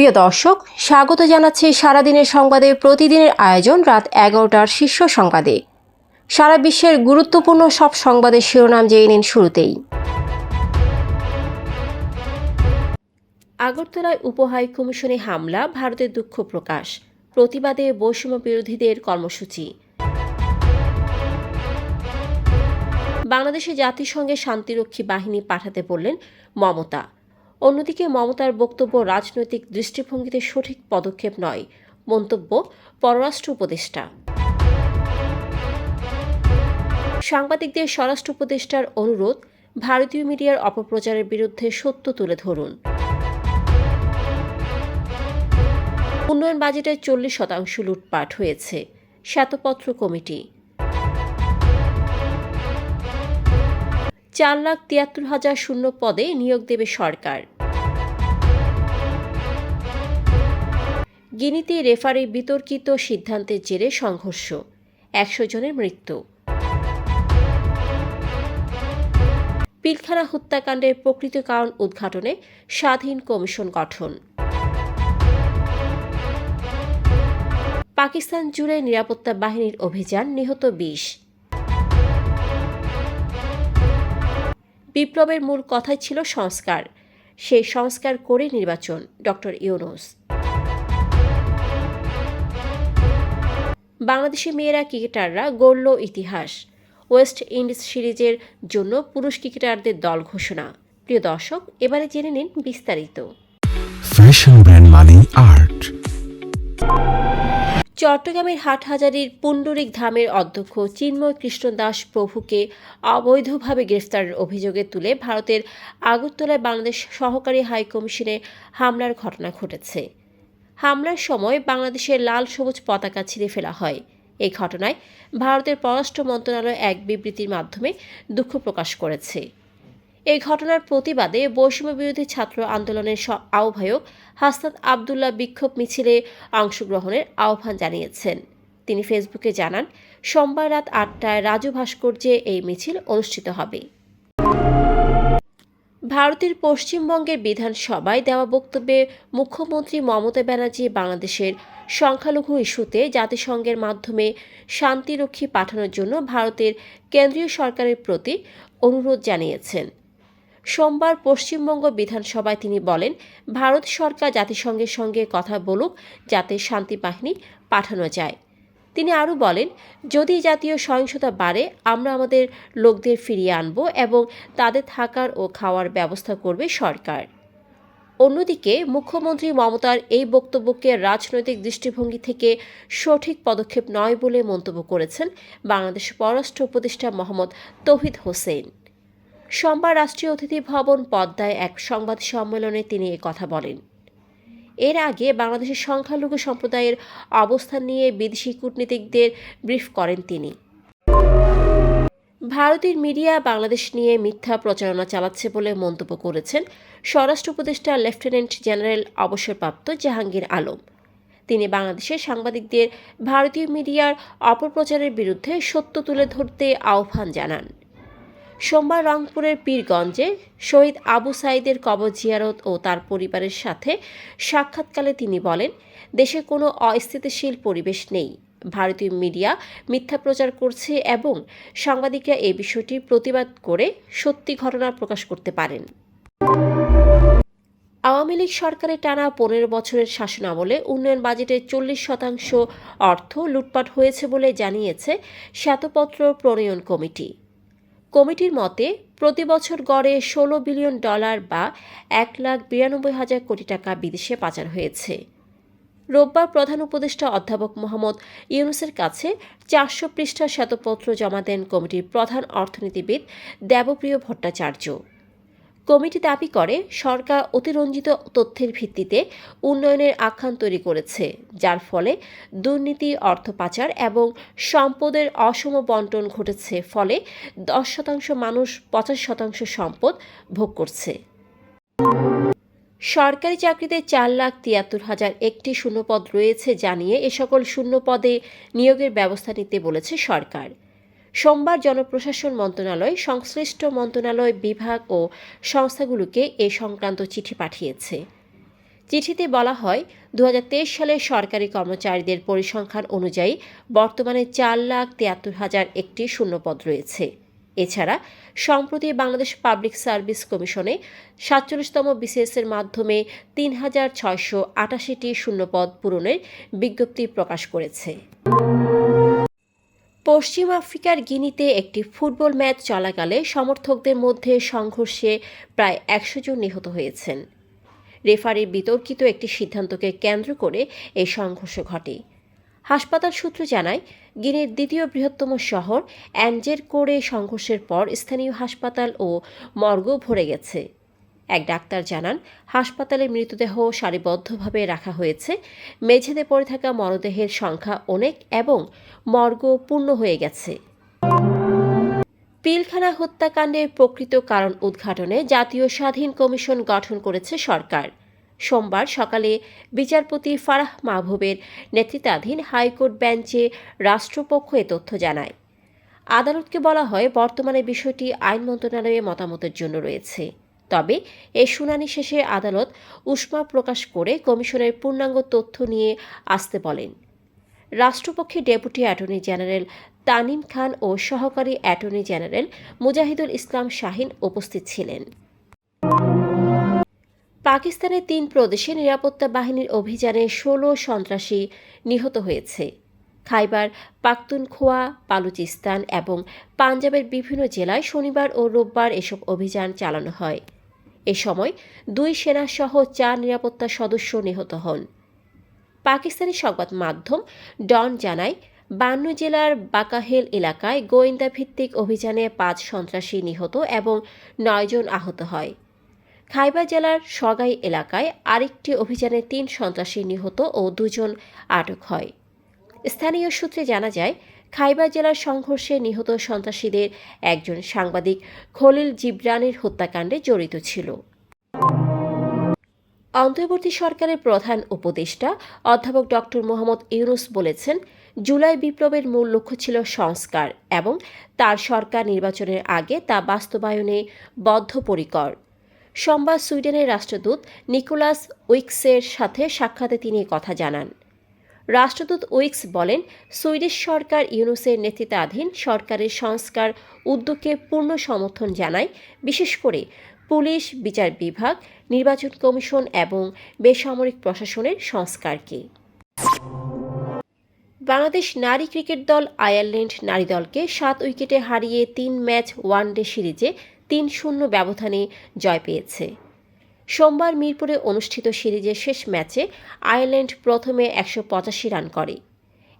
প্রিয় দর্শক, স্বাগত জানাচ্ছি সারাদিনের সংবাদে। প্রতিদিনের আয়োজন রাত এগারোটার শীর্ষ সংবাদে। সারা বিশ্বের গুরুত্বপূর্ণ সব সংবাদের শিরোনাম জেনে নিন শুরুতেই। আগরতলায় উপহাই কমিশনে হামলা, ভারতের দুঃখ প্রকাশ। প্রতিবাদে বৈষম্য বিরোধীদের কর্মসূচি। বাংলাদেশে জাতিসংঘের শান্তিরক্ষী বাহিনী পাঠাতে বললেন মমতা। অন্যদিকে মমতার বক্তব্য রাজনৈতিক দৃষ্টিভঙ্গিতে সঠিক পদক্ষেপ নয়। মন্তব্য পররাষ্ট্র উপদেষ্টা। সাংবাদিকদের স্বরাষ্ট্র উপদেষ্টার অনুরোধ, ভারতীয় মিডিয়ার অপপ্রচারের বিরুদ্ধে সত্য তুলে ধরুন। উন্নয়ন বাজেটের চল্লিশ শতাংশ লুটপাট হয়েছে, শ্বেতপত্র কমিটি। চার লাখ তিয়াত্তর হাজার শূন্য পদে নিয়োগ দেবে সরকার। গিনিতে রেফারি বিতর্কিত সিদ্ধান্তের জেরে সংঘর্ষ, একশো জনের মৃত্যু। পিলখানা হত্যাকাণ্ডের প্রকৃত কারণ উদ্ঘাটনে স্বাধীন কমিশন গঠন। পাকিস্তান জুড়ে নিরাপত্তা বাহিনীর অভিযান নিহত বিশ। বিপ্লবের মূল কথাই ছিল সংস্কার। সেই সংস্কার করে নির্বাচন, ডক্টর ইউনুস। বাংলাদেশি মেয়েরা ক্রিকেটাররা গড়ল ইতিহাস। ওয়েস্ট ইন্ডিজ সিরিজের জন্য পুরুষ ক্রিকেটারদের দল ঘোষণা। প্রিয় দর্শক, এবারে জেনে নিন বিস্তারিত। ফ্যাশন ব্র্যান্ড মানে আর্ট চট্টগ্রামের হাটহাজারির পুণ্ডরিক ধামের অধ্যক্ষ চিন্ময় কৃষ্ণ দাস প্রভুকে অবৈধভাবে গ্রেফতারের অভিযোগে তুলে ভারতের আগরতলায় বাংলাদেশ সহকারী হাইকমিশনে হামলার ঘটনা ঘটেছে। হামলার সময় বাংলাদেশের লাল সবুজ পতাকা ছিঁড়ে ফেলা হয়। এই ঘটনায় ভারতের পররাষ্ট্র মন্ত্রণালয় এক বিবৃতির মাধ্যমে দুঃখ প্রকাশ করেছে। এই ঘটনার প্রতিবাদে বৈষম্য বিরোধী ছাত্র আন্দোলনের আহ্বায়ক হাসনাত আবদুল্লাহ বিক্ষোভ মিছিলে অংশগ্রহণের আহ্বান জানিয়েছেন। তিনি ফেসবুকে জানান, সোমবার রাত আটটায় রাজু ভাস্কর্যে এই মিছিল অনুষ্ঠিত হবে। ভারতের পশ্চিমবঙ্গের বিধানসভায় দেওয়া বক্তব্যে মুখ্যমন্ত্রী মমতা ব্যানার্জি বাংলাদেশের সংখ্যালঘু ইস্যুতে জাতিসংঘের মাধ্যমে শান্তিরক্ষী পাঠানোর জন্য ভারতের কেন্দ্রীয় সরকারের প্রতি অনুরোধ জানিয়েছেন। সোমবার পশ্চিমবঙ্গ বিধানসভায় তিনি বলেন, ভারত সরকার জাতিসংঘের সঙ্গে কথা বলুক, যাতে শান্তি বাহিনী পাঠানো যায়। তিনি আরও বলেন, যদি জাতীয় সহিংসতা বাড়ে, আমরা আমাদের লোকদের ফিরিয়ে আনব এবং তাদের থাকার ও খাওয়ার ব্যবস্থা করবে সরকার। অন্যদিকে, মুখ্যমন্ত্রী মমতার এই বক্তব্যকে রাজনৈতিক দৃষ্টিভঙ্গি থেকে সঠিক পদক্ষেপ নয় বলে মন্তব্য করেছেন বাংলাদেশ পররাষ্ট্র উপদেষ্টা মোহাম্মদ তৌহিদ হোসেন। সোমবার রাষ্ট্রীয় অতিথি ভবন পদ্মায় এক সংবাদ সম্মেলনে তিনি কথা বলেন। এর আগে বাংলাদেশের সংখ্যালঘু সম্প্রদায়ের অবস্থান নিয়ে বিদেশি কূটনীতিকদের ব্রিফ করেন তিনি। ভারতের মিডিয়া বাংলাদেশ নিয়ে মিথ্যা প্রচারণা চালাচ্ছে বলে মন্তব্য করেছেন স্বরাষ্ট্র উপদেষ্টা লেফটেন্যান্ট জেনারেল অবসরপ্রাপ্ত জাহাঙ্গীর আলম। তিনি বাংলাদেশের সাংবাদিকদের ভারতীয় মিডিয়ার অপপ্রচারের বিরুদ্ধে সত্য তুলে ধরতে আহ্বান জানান। সোমবার রংপুরের পীরগঞ্জে শহীদ আবু সাইদের কবর জিয়ারত ও তার পরিবারের সাথে সাক্ষাৎকালে তিনি বলেন, দেশে কোনো অস্থিতিশীল পরিবেশ নেই। ভারতীয় মিডিয়া মিথ্যা প্রচার করছে এবং সাংবাদিকরা এই বিষয়টির প্রতিবাদ করে সত্যি ঘটনা প্রকাশ করতে পারেন। আওয়ামী লীগ সরকারের টানা পনেরো বছরের শাসনামলে উন্নয়ন বাজেটের চল্লিশ শতাংশ অর্থ লুটপাট হয়েছে বলে জানিয়েছে শ্বেতপত্র প্রণয়ন কমিটি। কমিটির মতে, প্রতি বছর গড়ে ষোলো বিলিয়ন ডলার বা এক লাখ বিরানব্বই হাজার কোটি টাকা বিদেশে পাচার হয়েছে। রোববার প্রধান উপদেষ্টা অধ্যাপক মোহাম্মদ ইউনুসের কাছে চারশো পৃষ্ঠার শ্বেতপত্র জমা দেন কমিটির প্রধান অর্থনীতিবিদ দেবপ্রিয় ভট্টাচার্য। কমিটি দাবি করে, সরকার অতিরঞ্জিত তথ্যের ভিত্তিতে উন্নয়নের আখ্যান তৈরি করেছে, যার ফলে দুর্নীতি, অর্থ পাচার এবং সম্পদের অসম বন্টন ঘটেছে, ফলে দশ শতাংশ মানুষ পঁচাশ শতাংশ সম্পদ ভোগ করছে। সরকারি চাকরিতে চার লাখ তিয়াত্তর হাজার একটি শূন্যপদ রয়েছে জানিয়ে এ সকল শূন্যপদে নিয়োগের ব্যবস্থা নিতে বলেছে সরকার। সোমবার জনপ্রশাসন মন্ত্রণালয়, সংশ্লিষ্ট মন্ত্রণালয় বিভাগ ও সংস্থাগুলোকে এ সংক্রান্ত চিঠি পাঠিয়েছে। চিঠিতে বলা হয় দু হাজার তেইশ সালে সরকারি কর্মচারীদের পরিসংখ্যান অনুযায়ী বর্তমানে চার লাখ তিয়াত্তর হাজার একটি শূন্যপদ রয়েছে। এছাড়া, সম্প্রতি বাংলাদেশ পাবলিক সার্ভিস কমিশনে সাতচল্লিশতম বিসিএসের মাধ্যমে তিন হাজার ছয়শো আটাশিটি শূন্যপদ পূরণের বিজ্ঞপ্তি প্রকাশ করেছে। পশ্চিম আফ্রিকার গিনিতে একটি ফুটবল ম্যাচ চলাকালে সমর্থকদের মধ্যে সংঘর্ষে প্রায় একশো জন নিহত হয়েছেন। রেফারির বিতর্কিত একটি সিদ্ধান্তকে কেন্দ্র করে এই সংঘর্ষ ঘটে। হাসপাতাল সূত্র জানায়, গিনির দ্বিতীয় বৃহত্তম শহর অ্যাঞ্জের কোরে সংঘর্ষের পর স্থানীয় হাসপাতাল ও মর্গ ভরে গেছে। এক ডাক্তার জানান, হাসপাতালে মৃতদেহ সারিবদ্ধভাবে রাখা হয়েছে। মেঝেতে পড়ে থাকা মরদেহের সংখ্যা অনেক এবং মর্গ পূর্ণ হয়ে গেছে। পিলখানা হত্যাকাণ্ডের প্রকৃত কারণ উদ্ঘাটনে জাতীয় স্বাধীন কমিশন গঠন করেছে সরকার। সোমবার সকালে বিচারপতি ফারাহ মাহবুবের নেতৃত্বাধীন হাইকোর্ট বেঞ্চে রাষ্ট্রপক্ষ এ তথ্য জানায়। আদালতকে বলা হয়, বর্তমানে বিষয়টি আইন মন্ত্রণালয়ে মতামতের জন্য রয়েছে। তবে এই শুনানি শেষে আদালত উষ্মা প্রকাশ করে কমিশনের পূর্ণাঙ্গ তথ্য নিয়ে আসতে বলেন। রাষ্ট্রপক্ষে deputy attorney general Tanim Khan ও সহকারী অ্যাটর্নি জেনারেল মুজাহিদুল ইসলাম শাহিন উপস্থিত ছিলেন। পাকিস্তানের তিন প্রদেশে নিরাপত্তা বাহিনীর অভিযানে ষোলো সন্ত্রাসী নিহত হয়েছে। খাইবার, পাখতুনখোয়া, বালুচিস্তান এবং পাঞ্জাবের বিভিন্ন জেলায় শনিবার ও রোববার এসব অভিযান চালানো হয়। এ সময় দুই সেনাসহ চার নিরাপত্তা সদস্য নিহত হন। পাকিস্তানি সংবাদ মাধ্যম ডন জানায়, বান্ন জেলার বাকাহেল এলাকায় গোয়েন্দা ভিত্তিক অভিযানে পাঁচ সন্ত্রাসী নিহত এবং নয়জন আহত হয়। খাইবার জেলার সগাই এলাকায় আরেকটি অভিযানে তিন সন্ত্রাসী নিহত ও দুজন আটক হয়। স্থানীয় সূত্রে জানা যায় খাইবার জেলার সংঘর্ষে নিহত সন্ত্রাসীদের একজন সাংবাদিক খলিল জিব্রানের হত্যাকাণ্ডে জড়িত ছিল। অন্তর্বর্তী সরকারের প্রধান উপদেষ্টা অধ্যাপক ডক্টর মোহাম্মদ ইউনুস বলেছেন, জুলাই বিপ্লবের মূল লক্ষ্য ছিল সংস্কার এবং তার সরকার নির্বাচনের আগে তা বাস্তবায়নে বদ্ধপরিকর। সোমবার সুইডেনের রাষ্ট্রদূত নিকোলাস উইক্সের সাথে সাক্ষাতে তিনি কথা জানান। রাষ্ট্রদূত উইক্স বলেন, সুইডিশ সরকার ইউনুসের নেতৃত্বাধীন সরকারের সংস্কার উদ্যোগকে পূর্ণ সমর্থন জানায়, বিশেষ করে পুলিশ, বিচার বিভাগ, নির্বাচন কমিশন এবং বেসামরিক প্রশাসনের সংস্কারকে। বাংলাদেশ নারী ক্রিকেট দল আয়ারল্যান্ড নারী দলকে সাত উইকেটে হারিয়ে তিন ম্যাচ ওয়ানডে সিরিজে তিন শূন্য ব্যবধানে জয় পেয়েছে। সোমবার মিরপুরে অনুষ্ঠিত সিরিজের শেষ ম্যাচে আয়ারল্যান্ড প্রথমে একশো পঁচাশি রান করে।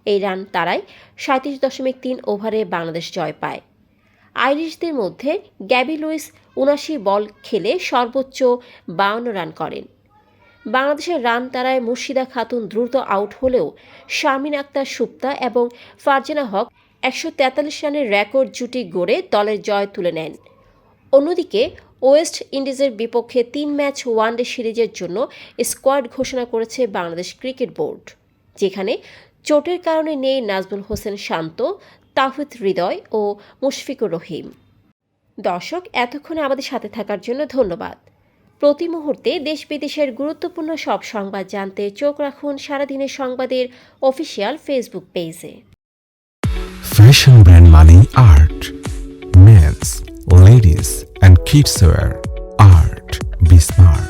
এই রান তারাই সাঁত্রিশ দশমিক তিন ওভারে বাংলাদেশ জয় পায়। আইরিশদের মধ্যে গ্যাবি লুইস উনাশি বল খেলে সর্বোচ্চ বাউন্ন রান করেন। বাংলাদেশের রান তারায় মুর্শিদা খাতুন দ্রুত আউট হলেও শামিন আক্তার সুপ্তা এবং ফারজানা হক একশো তেতাল্লিশ রানের রেকর্ড জুটি গড়ে দলের জয় তুলে নেন। অন্যদিকে ওয়েস্ট ইন্ডিজের বিপক্ষে তিন ম্যাচ ওয়ানডে সিরিজের জন্য স্কোয়াড ঘোষণা করেছে বাংলাদেশ ক্রিকেট বোর্ড যেখানে চোটের কারণে নেই নাজমুল হোসেন শান্ত তাহিদ হৃদয় ও মুশফিকুর রহিম দর্শক এতক্ষণে আমাদের সাথে থাকার জন্য ধন্যবাদ প্রতি মুহূর্তে দেশ বিদেশের গুরুত্বপূর্ণ সব সংবাদ জানতে চোখ রাখুন সারাদিনের সংবাদের অফিসিয়াল ফেসবুক পেজে brand money art. Men's, Keep Swear Art Be Smart.